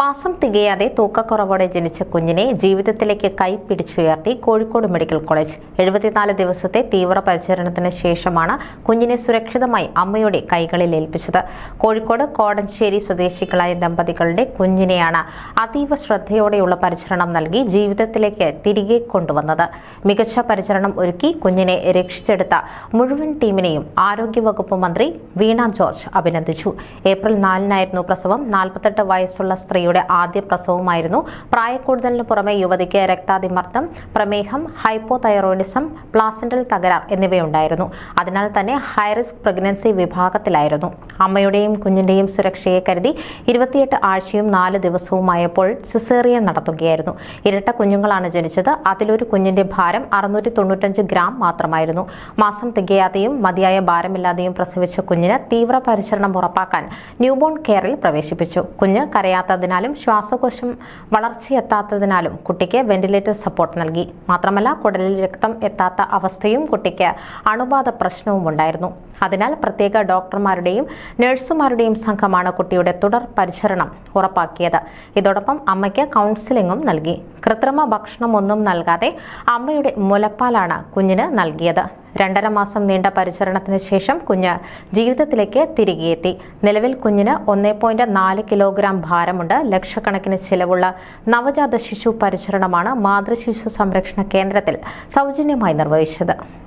മാസം തികയാതെ തൂക്കക്കുറവോടെ ജനിച്ച കുഞ്ഞിനെ ജീവിതത്തിലേക്ക് കൈപ്പിടിച്ചുയർത്തി കോഴിക്കോട് മെഡിക്കൽ കോളേജ്. എഴുപത്തിനാല് ദിവസത്തെ തീവ്ര പരിചരണത്തിന് ശേഷമാണ് കുഞ്ഞിനെ സുരക്ഷിതമായി അമ്മയുടെ കൈകളിൽ ഏൽപ്പിച്ചത്. കോഴിക്കോട് കോടഞ്ചേരി സ്വദേശികളായ ദമ്പതികളുടെ കുഞ്ഞിനെയാണ് അതീവ ശ്രദ്ധയോടെയുള്ള പരിചരണം നൽകി ജീവിതത്തിലേക്ക് തിരികെ കൊണ്ടുവന്നത്. മികച്ച പരിചരണം ഒരുക്കി കുഞ്ഞിനെ രക്ഷിച്ചെടുത്ത മുഴുവൻ ടീമിനെയും ആരോഗ്യവകുപ്പ് മന്ത്രി വീണ ജോർജ് അഭിനന്ദിച്ചു. ഏപ്രിൽ നാലിനായിരുന്നു പ്രസവം. നാൽപ്പത്തെട്ട് വയസ്സുള്ള സ്ത്രീയുടെ ആദ്യ പ്രസവമായിരുന്നു. പ്രായക്കൂടുതലിന് പുറമെ യുവതിക്ക് രക്താതിമർദ്ദം പ്രമേഹം ഹൈപ്പോതൈറോയിഡിസം പ്ലാസന്റൽ തകരാർ എന്നിവയുണ്ടായിരുന്നു. അതിനാൽ തന്നെ ഹൈറിസ്ക് പ്രഗ്നൻസി വിഭാഗത്തിലായിരുന്നു. അമ്മയുടെയും കുഞ്ഞിന്റെയും സുരക്ഷയെ കരുതി ഇരുപത്തിയെട്ട് ആഴ്ചയും നാല് ദിവസവുമായപ്പോൾ സിസേറിയൻ നടത്തുകയായിരുന്നു. ഇരട്ട കുഞ്ഞുങ്ങളാണ് ജനിച്ചത്. അതിലൊരു കുഞ്ഞിന്റെ ഭാരം അറുന്നൂറ്റി തൊണ്ണൂറ്റഞ്ച് ഗ്രാം മാത്രമായിരുന്നു. മാസം തികയാതെയും മതിയായ ഭാരമില്ലാതെയും പ്രസവിച്ച കുഞ്ഞിന് തീവ്ര പരിചരണം ഉറപ്പാക്കാൻ ന്യൂബോൺ കെയറിൽ പ്രവേശിപ്പിച്ചു. കുഞ്ഞ് കരയാത്തതിനാലും ശ്വാസകോശം വളർച്ചയെത്താത്തതിനാലും കുട്ടിക്ക് വെന്റിലേറ്റർ സപ്പോർട്ട് നൽകി. മാത്രമല്ല കുടലിൽ രക്തം എത്താത്ത അവസ്ഥയും കുട്ടിക്ക് അണുബാധ പ്രശ്നവും ഉണ്ടായിരുന്നു. അതിനാൽ പ്രത്യേക ഡോക്ടർമാരുടെയും നഴ്സുമാരുടെയും സംഘമാണ് കുട്ടിയുടെ തുടർ പരിചരണം ഉറപ്പാക്കിയത്. ഇതോടൊപ്പം അമ്മയ്ക്ക് കൗൺസിലിംഗും നൽകി. കൃത്രിമ ഭക്ഷണമൊന്നും നൽകാതെ അമ്മയുടെ മുലപ്പാലാണ് കുഞ്ഞിന് നൽകിയത്. രണ്ടര മാസം നീണ്ട പരിചരണത്തിന് ശേഷം കുഞ്ഞ് ജീവിതത്തിലേക്ക് തിരികെയെത്തി. നിലവിൽ കുഞ്ഞിന് ഒന്നേ പോയിന്റ് നാല് കിലോഗ്രാം ഭാരമുണ്ട്. ലക്ഷക്കണക്കിന് ചിലവുള്ള നവജാത ശിശു പരിചരണമാണ് മാതൃശിശു സംരക്ഷണ കേന്ദ്രത്തിൽ സൗജന്യമായി നിർവഹിച്ചത്.